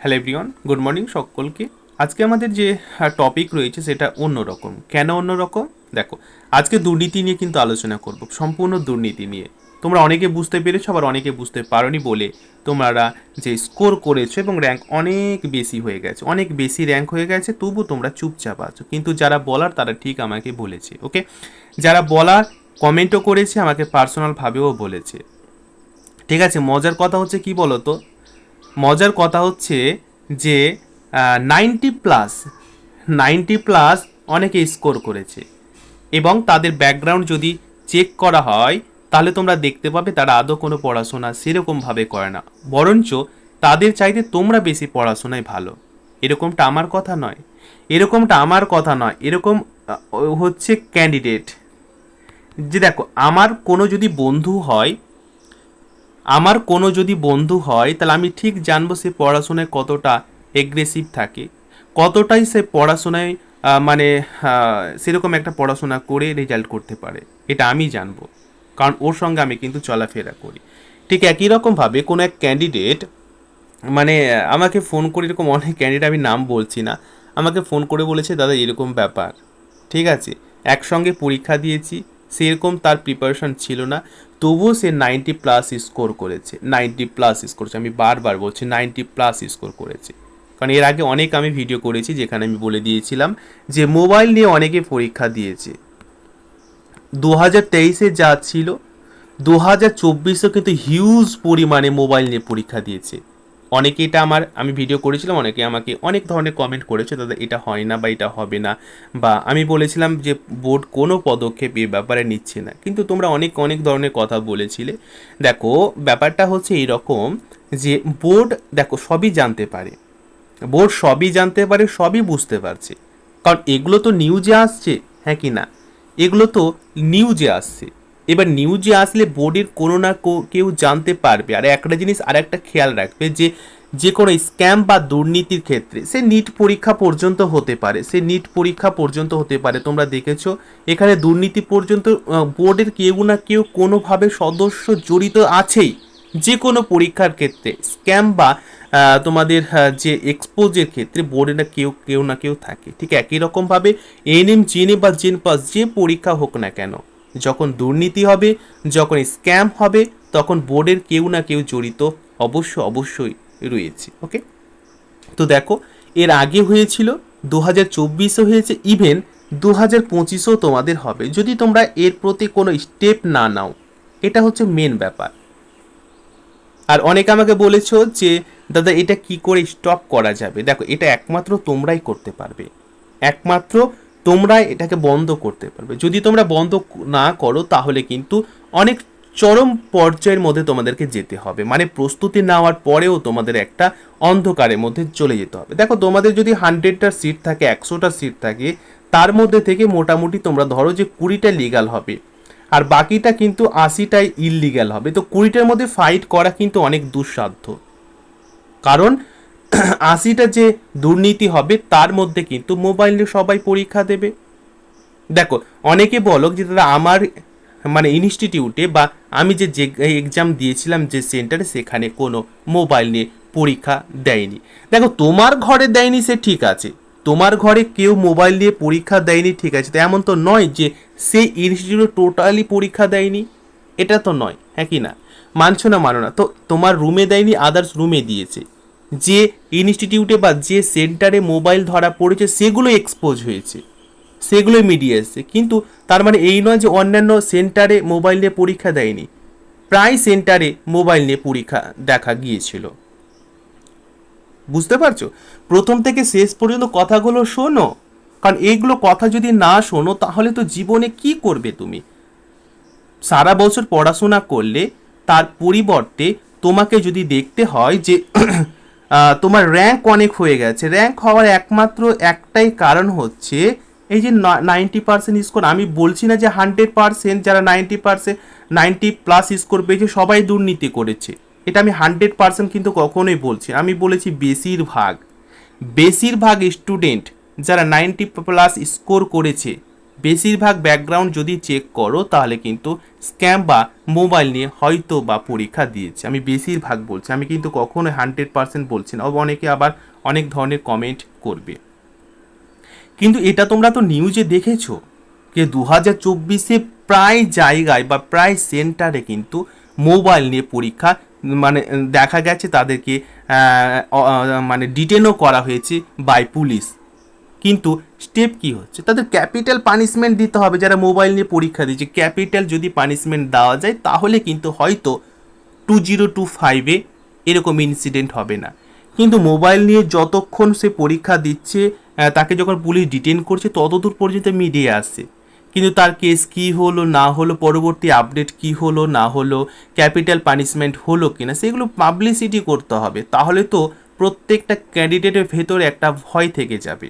Hello everyone good morning সকলকে। আজকে আমাদের যে টপিক রয়েছে সেটা অন্যরকম কেন অন্যরকম দেখো, আজকে দুর্নীতি নিয়ে কিন্তু আলোচনা করব, সম্পূর্ণ দুর্নীতি নিয়ে। তোমরা অনেকে বুঝতে পেরেছ, আবার অনেকে বুঝতে পারোনি বলে তোমরা যে স্কোর করেছ এবং র্যাঙ্ক অনেক বেশি হয়ে গেছে, অনেক বেশি র্যাঙ্ক হয়ে গেছে, তবু তোমরা চুপচাপ আছো। কিন্তু যারা বলার, তারা ঠিক আমাকে বলেছে ওকে যারা বলার কমেন্টও করেছে, আমাকে পার্সোনালভাবেও বলেছে। ঠিক আছে, মজার কথা হচ্ছে কি বলো তো মজার কথা হচ্ছে যে নাইনটি প্লাস নাইনটি প্লাস অনেকে স্কোর করেছে। এবং তাদের ব্যাকগ্রাউন্ড যদি চেক করা হয়, তাহলে তোমরা দেখতে পাবে তারা আদৌ কোনো পড়াশোনা সেরকমভাবে করে না। বরঞ্চ তাদের চাইতে তোমরা বেশি পড়াশোনায় ভালো। এরকমটা আমার কথা নয়। এরকমটা আমার কথা নয়। এরকম হচ্ছে ক্যান্ডিডেট যে দেখো, আমার কোনো যদি বন্ধু হয় আমার কোনো যদি বন্ধু হয়, তাহলে আমি ঠিক জানব সে পড়াশোনায় কতটা এগ্রেসিভ থাকে। কতটাই সে পড়াশোনায় মানে সেরকম একটা পড়াশোনা করে রেজাল্ট করতে পারে, এটা আমি জানব। কারণ ওর সঙ্গে আমি কিন্তু চলাফেরা করি। ঠিক একই রকমভাবে কোনো এক ক্যান্ডিডেট মানে আমাকে ফোন করে এরকম অনেক ক্যান্ডিডেট আমি নাম বলছি না, আমাকে ফোন করে বলেছে, দাদা, এরকম ব্যাপার। ঠিক আছে? একসঙ্গে পরীক্ষা দিয়েছি সেরকম তার প্রিপারেশন ছিল না। তবুও সে নাইনটি প্লাস স্কোর করেছে। নাইনটি প্লাস স্কোর করেছে। আমি বারবার বলছি নাইনটি প্লাস স্কোর করেছে। কারণ এর আগে অনেক আমি ভিডিও করেছি যেখানে আমি বলে দিয়েছিলাম যে মোবাইল নিয়ে অনেকে পরীক্ষা দিয়েছে। দু হাজার তেইশে যা ছিল দু হাজার কিন্তু হিউজ পরিমাণে মোবাইল নিয়ে পরীক্ষা দিয়েছে। অনেকে এটা আমার, আমি ভিডিও করেছিলাম অনেকে আমাকে অনেক ধরনের কমেন্ট করেছে দাদা এটা হয় না বা এটা হবে না। বা আমি বলেছিলাম যে বোর্ড কোনো পদক্ষেপ এ ব্যাপারে নিচ্ছে না। কিন্তু তোমরা অনেক অনেক ধরনের কথা বলেছিলে। দেখো, ব্যাপারটা হচ্ছে এইরকম যে বোর্ড দেখো, সবই জানতে পারে। বোর্ড সবই জানতে পারে, সবই বুঝতে পারছে। কারণ এগুলো তো নিউজে আসছে হ্যাঁ কি না? এগুলো তো নিউজে আসছে। এবার নিউজে আসলে বোর্ডের কোনো না কেউ জানতে পারবে। আর একটা জিনিস আর একটা খেয়াল রাখবে যে যে কোনো স্ক্যাম বা দুর্নীতির ক্ষেত্রে সে নিট পরীক্ষা পর্যন্ত হতে পারে। সে নিট পরীক্ষা পর্যন্ত হতে পারে। তোমরা দেখেছ, এখানে দুর্নীতি পর্যন্ত বোর্ডের কেউ না কেউ কোনোভাবে সদস্য জড়িত আছেই। যে কোনো পরীক্ষার ক্ষেত্রে স্ক্যাম বা তোমাদের যে এক্সপোজের ক্ষেত্রে বোর্ডে না কেউ কেউ না কেউ থাকে। ঠিক একই রকমভাবে এনএম জেনে বা জেন পাস যে পরীক্ষা হোক না কেন যখন দুর্নীতি হবে, যখন স্ক্যাম হবে, তখন বোর্ডের কেউ না কেউ জড়িত অবশ্য অবশ্যই রয়েছে, ওকে? তো দেখো, এর আগে হয়েছিল দু হাজার চব্বিশও হয়েছে ইভেন দু হাজার পঁচিশেও তোমাদের হবে। যদি তোমরা এর প্রতি কোনো স্টেপ না নাও, এটা হচ্ছে মেন ব্যাপার। আর অনেকে আমাকে বলেছ যে, দাদা, এটা কি করে স্টপ করা যাবে? দেখো, এটা একমাত্র তোমরাই করতে পারবে। একমাত্র তোমরাই এটাকে বন্ধ করতে পারবে। যদি তোমরা বন্ধ না করো, তাহলে কিন্তু অনেক চরম পর্যায়ের মধ্যে তোমাদেরকে যেতে হবে। মানে প্রস্তুতি নেওয়ার পরেও তোমাদের একটা অন্ধকারের মধ্যে চলে যেতে হবে। দেখো, তোমাদের যদি হান্ড্রেডটা সিট থাকে, একশোটা সিট থাকে, তার মধ্যে থেকে মোটামুটি তোমরা ধরো যে কুড়িটা লিগাল হবে। আর বাকিটা কিন্তু আশিটাই ইললিগ্যাল হবে। তো কুড়িটার মধ্যে ফাইট করা কিন্তু অনেক দুঃসাধ্য। কারণ আশিটা যে দুর্নীতি হবে, তার মধ্যে কিন্তু মোবাইল সবাই পরীক্ষা দেবে। দেখো, অনেকে বলো যে দাদা আমার মানে ইনস্টিটিউটে বা আমি যে যে এক্সাম দিয়েছিলাম যে সেন্টারে সেখানে কোনো মোবাইল নিয়ে পরীক্ষা দেয়নি। দেখো, তোমার ঘরে দেয়নি সে ঠিক আছে। তোমার ঘরে কেউ মোবাইল নিয়ে পরীক্ষা দেয়নি ঠিক আছে। তো এমন তো নয় যে সেই ইনস্টিটিউটে টোটালি পরীক্ষা দেয়নি। এটা তো নয় হ্যাঁ কি না? মানছো না, মানো না? তো তোমার রুমে দেয়নি আদার্স রুমে দিয়েছে। যে ইনস্টিটিউটে বা যে সেন্টারে মোবাইল ধরা পড়েছে সেগুলো এক্সপোজ হয়েছে। সেগুলোই মিডিয়া এসছে। কিন্তু তার মানে এই নয় যে অন্যান্য সেন্টারে মোবাইল নিয়ে পরীক্ষা দেয়নি। প্রায় সেন্টারে মোবাইল নিয়ে পরীক্ষা দেখা গিয়েছিল। বুঝতে পারছ? প্রথম থেকে শেষ পর্যন্ত কথাগুলো শোনো। কারণ এইগুলো কথা যদি না শোনো, তাহলে তো জীবনে কি করবে তুমি? সারা বছর পড়াশোনা করলে তার পরিবর্তে তোমাকে যদি দেখতে হয় যে তোমার র্যাঙ্ক অনেক হয়ে গেছে। র্যাঙ্ক হওয়ার একমাত্র একটাই কারণ হচ্ছে এই যে নাইনটি পার্সেন্ট স্কোর আমি বলছি না যে হান্ড্রেড পার্সেন্ট যারা ninety percent ninety plus score পেয়েছে, সবাই দুর্নীতি করেছে। এটা আমি হান্ড্রেড পার্সেন্ট কিন্তু কখনোই বলছি আমি বলেছি বেশিরভাগ বেশিরভাগ স্টুডেন্ট যারা নাইনটি প্লাস স্কোর করেছে বেশিরভাগ ব্যাকগ্রাউন্ড যদি চেক করো, তাহলে কিন্তু স্ক্যাম বা মোবাইল নিয়ে হয়তো বা পরীক্ষা দিয়েছে। আমি বেশিরভাগ বলছি, আমি কিন্তু কখনো হান্ড্রেড পার্সেন্ট বলছি না অনেকে আবার অনেক ধরনের কমেন্ট করবে। কিন্তু এটা তোমরা তো নিউজে দেখেছ যে দু হাজার চব্বিশে প্রায় জায়গায় বা প্রায় সেন্টারে কিন্তু মোবাইল নিয়ে পরীক্ষা মানে দেখা গেছে তাদেরকে মানে ডিটেনও করা হয়েছে বাই পুলিশ কিন্তু স্টেপ কি হচ্ছে? তাদের ক্যাপিটাল পানিশমেন্ট দিতে হবে যারা মোবাইল নিয়ে পরীক্ষা দিচ্ছে। ক্যাপিটাল যদি পানিশমেন্ট দেওয়া যায়, তাহলে কিন্তু হয়তো টু জিরো টু ফাইভে এরকম ইনসিডেন্ট হবে না। কিন্তু মোবাইল নিয়ে যতক্ষণ সে পরীক্ষা দিচ্ছে তাকে যখন পুলিশ ডিটেন করছে, ততদূর পর্যন্ত মিডিয়া আসছে। কিন্তু তার কেস কি হলো, না হলো, পরবর্তী আপডেট কি হলো, না হলো ক্যাপিটাল পানিশমেন্ট হলো কিনা, সেগুলো পাবলিসিটি করতে হবে। তাহলে তো প্রত্যেকটা ক্যান্ডিডেটের ভেতরে একটা ভয় থেকে যাবে।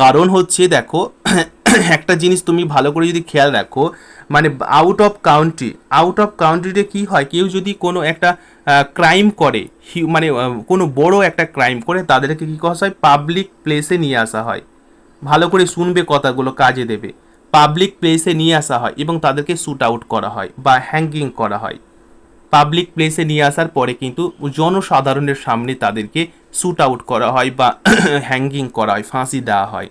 কারণ হচ্ছে দেখো, একটা জিনিস তুমি ভালো করে যদি খেয়াল রাখো মানে out of country out of কাউন্ট্রিতে কি হয়, কেউ যদি কোনো একটা ক্রাইম করে মানে কোনো বড় একটা ক্রাইম করে, তাদেরকে কী করা হয়? পাবলিক প্লেসে নিয়ে আসা হয়। ভালো করে শুনবে কথাগুলো, কাজে দেবে। পাবলিক প্লেসে নিয়ে আসা হয় এবং তাদেরকে শ্যুট আউট করা হয় বা হ্যাঙ্গিং করা হয়। পাবলিক প্লেসে নিয়ে আসার পরে কিন্তু জনসাধারণের সামনে তাদেরকে শ্যুট আউট করা হয় বা হ্যাঙ্গিং করা হয়, ফাঁসি দেওয়া হয়।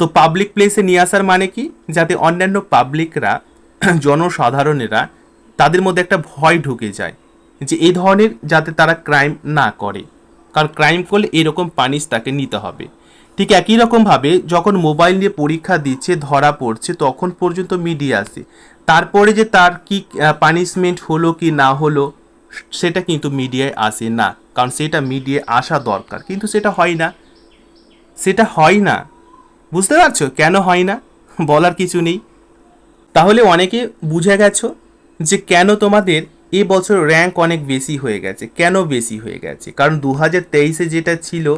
তো পাবলিক প্লেসে নিয়ে আসার মানে কি? যাতে অন্যান্য পাবলিকরা জনসাধারণেরা তাদের মধ্যে একটা ভয় ঢুকে যায় যে এই ধরনের যাতে তারা ক্রাইম না করে। কারণ ক্রাইম করলে এরকম পানিশ তাকে নিতে হবে। ঠিক একই রকমভাবে যখন মোবাইল নিয়ে পরীক্ষা দিচ্ছে, ধরা পড়ছে, তখন পর্যন্ত মিডিয়া আসে তারপরে যে তার কি পানিশমেন্ট হলো কি না হলো, সেটা কিন্তু মিডিয়ায় আসে না। কারণ সেটা মিডিয়ায় আসা দরকার। কিন্তু সেটা হয় না। সেটা হয় না। বুঝতে পারছ? কেন হয় না? বলার কিছু নেই। তাহলে অনেকে বুঝে গেছো যে কেন তোমাদের এ বছর র্যাঙ্ক অনেক বেশি হয়ে গেছে। কেন বেশি হয়ে গেছে? কারণ দু হাজার তেইশে যেটা ছিল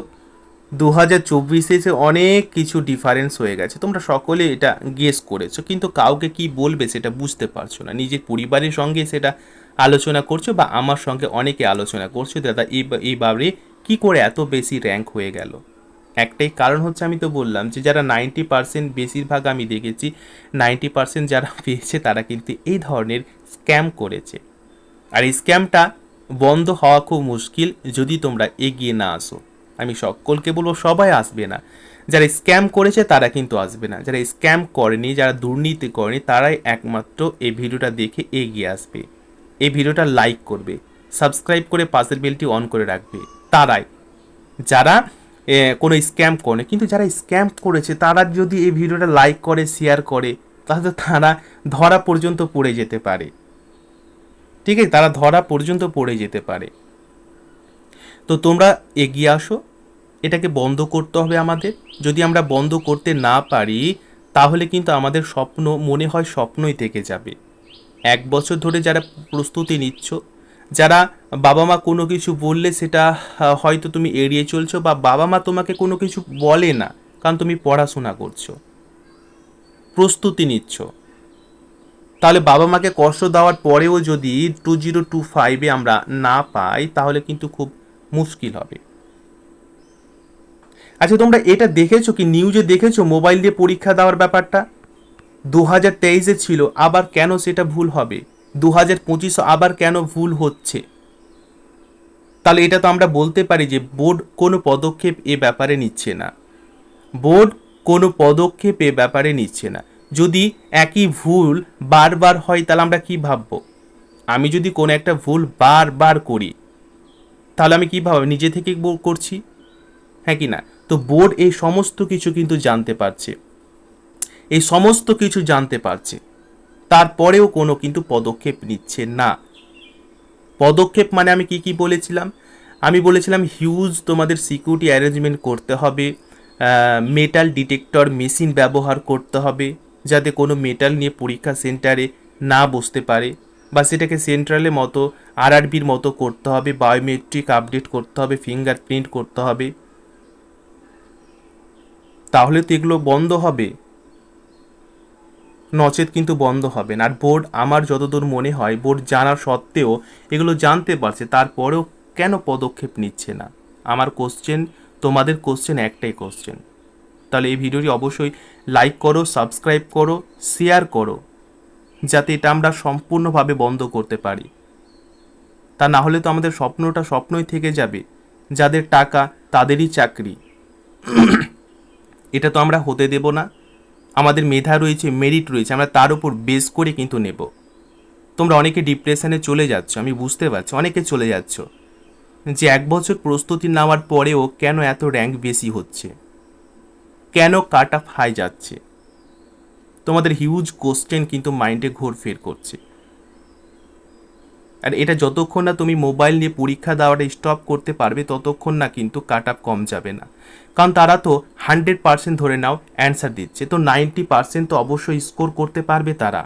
দু হাজার চব্বিশে অনেক কিছু ডিফারেন্স হয়ে গেছে, তোমরা সকলে এটা গেস করেছ। কিন্তু কাউকে কি বলবে সেটা বুঝতে পারছ না। নিজের পরিবারের সঙ্গে সেটা আলোচনা করছ বা আমার সঙ্গে অনেকে আলোচনা করছ দাদা এই এইভাবে কি করে এত বেশি র্যাঙ্ক হয়ে গেল? একটাই কারণ হচ্ছে আমি তো বললাম যে, যারা নাইনটি পার্সেন্ট বেশিরভাগ আমি দেখেছি নাইনটি পার্সেন্ট যারা পেয়েছে, তারা কিন্তু এই ধরনের স্ক্যাম করেছে। আর এই স্ক্যামটা বন্ধ হওয়া খুব মুশকিল যদি তোমরা এগিয়ে না আসো। আমি সকলকে বলব সবাই আসবে না। যারা স্ক্যাম করেছে তারা কিন্তু আসবে না। যারা স্ক্যাম করেনি, যারা দুর্নীতি করেনি, তারাই একমাত্র এই ভিডিওটা দেখে এগিয়ে আসবে। এই ভিডিওটা লাইক করবে, সাবস্ক্রাইব করে পাশের বেলটি অন করে রাখবে। তারাই। যারা কোনো স্ক্যাম করে কিন্তু যারা স্ক্যাম করেছে, তারা যদি এই ভিডিওটা লাইক করে, শেয়ার করে, তাহলে তারা ধরা পর্যন্ত পড়ে যেতে পারে। ঠিক আছে তারা ধরা পর্যন্ত পড়ে যেতে পারে। তো তোমরা এগিয়ে আসো। এটাকে বন্ধ করতে হবে আমাদের। যদি আমরা বন্ধ করতে না পারি, তাহলে কিন্তু আমাদের স্বপ্ন, মনে হয় স্বপ্নই থেকে যাবে। এক বছর ধরে যারা প্রস্তুতি নিচ্ছ, যারা বাবা মা কোনো কিছু বললে সেটা হয়তো তুমি এড়িয়ে চলছো বা বাবা মা তোমাকে কোনো কিছু বলে না, কারণ তুমি পড়াশোনা করছ। প্রস্তুতি নিচ্ছ। তাহলে বাবা মাকে কষ্ট দেওয়ার পরেও যদি টু জিরো টু ফাইভে আমরা না পাই, তাহলে কিন্তু খুব মুশকিল হবে। আচ্ছা তোমরা এটা দেখেছ কি? নিউজে দেখেছ মোবাইল দিয়ে পরীক্ষা দেওয়ার ব্যাপারটা? দু হাজার তেইশে ছিল, আবার কেন সেটা ভুল হবে? দু হাজার পঁচিশে আবার কেন ভুল হচ্ছে? তাহলে এটা তো আমরা বলতে পারি যে বোর্ড কোনো পদক্ষেপ এ ব্যাপারে নিচ্ছে না। বোর্ড কোনো পদক্ষেপ এ ব্যাপারে নিচ্ছে না। যদি একই ভুল বারবার হয়, তাহলে আমরা কি ভাববো? আমি যদি কোনো একটা ভুল বারবার করি, তাহলে আমি কি ভাবো নিজে থেকে করছি? হ্যাঁ কি না? তো বোর্ড এই সমস্ত কিছু কিন্তু জানতে পারছে। এই সমস্ত কিছু জানতে পারছে। তারপরেও কোনো কিন্তু পদক্ষেপ নিচ্ছে না। পদক্ষেপ মানে আমি কি কি বলেছিলাম? আমি বলেছিলাম হিউজ তোমাদের সিকিউরিটি অ্যারেঞ্জমেন্ট করতে হবে মেটাল ডিটেক্টর মেশিন ব্যবহার করতে হবে, যাতে কোনো মেটাল নিয়ে পরীক্ষা সেন্টারে না বসতে পারে বা সেটাকে সেন্ট্রালের মতো আরআরবির মতো করতে হবে বায়োমেট্রিক আপডেট করতে হবে ফিঙ্গারপ্রিন্ট করতে হবে। তাহলে তো এগুলো বন্ধ হবে। নচেত কিন্তু বন্ধ হবে না। আর বোর্ড আমার যতদূর মনে হয়, বোর্ড জানার সত্ত্বেও এগুলো জানতে পারছে, তারপরেও কেন পদক্ষেপ নিচ্ছে না? আমার কোশ্চেন তোমাদের কোশ্চেন একটাই কোশ্চেন তাহলে এই ভিডিওটি অবশ্যই লাইক করো সাবস্ক্রাইব করো শেয়ার করো, যাতে এটা আমরা সম্পূর্ণভাবে বন্ধ করতে পারি। তা না হলে তো আমাদের স্বপ্নটা স্বপ্নই থেকে যাবে। যাদের টাকা, তাদেরই চাকরি। এটা তো আমরা হতে দেব না। আমাদের মেধা রয়েছে মেরিট রয়েছে, আমরা তার উপর বেস করে কিন্তু নেব। তোমরা অনেকে ডিপ্রেশনে চলে যাচ্ছ, আমি বুঝতে পারছি, অনেকে চলে যাচ্ছ। যে এক বছর প্রস্তুতি নেওয়ার পরেও কেন এত র্যাঙ্ক বেশি হচ্ছে? কেন কাট অফ হাই যাচ্ছে? তোমাদের হিউজ কোশ্চেন কিন্তু মাইন্ডে ঘোরফের করছে। আর এটা যতক্ষণ না তুমি মোবাইল নিয়ে পরীক্ষা দেওয়াটা স্টপ করতে পারবে, ততক্ষণ না কিন্তু কাট আপ কম যাবে না। কারণ তারা তো হান্ড্রেড পার্সেন্ট ধরে নাও অ্যান্সার দিচ্ছে, তো নাইনটি পার্সেন্ট তো অবশ্যই স্কোর করতে পারবে তারা।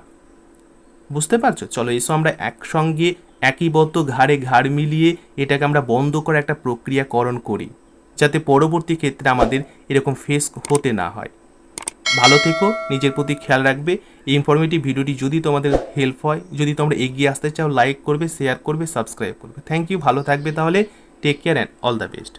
বুঝতে পারছ? চলো এসো আমরা একসঙ্গে একইবদ্ধ ঘাড়ে ঘাড় মিলিয়ে এটাকে আমরা বন্ধ করে একটা প্রক্রিয়াকরণ করি, যাতে পরবর্তী ক্ষেত্রে আমাদের এরকম ফেস হতে না হয়। ভালো থেকো, নিজের প্রতি খেয়াল রাখবে। এই ইনফরমেটিভ ভিডিওটি যদি তোমাদের হেল্প হয়, যদি তোমরা এগিয়ে আসতে চাও লাইক করবে শেয়ার করবে সাবস্ক্রাইব করবে। থ্যাংক ইউ ভালো থাকবে তাহলে take care and all the best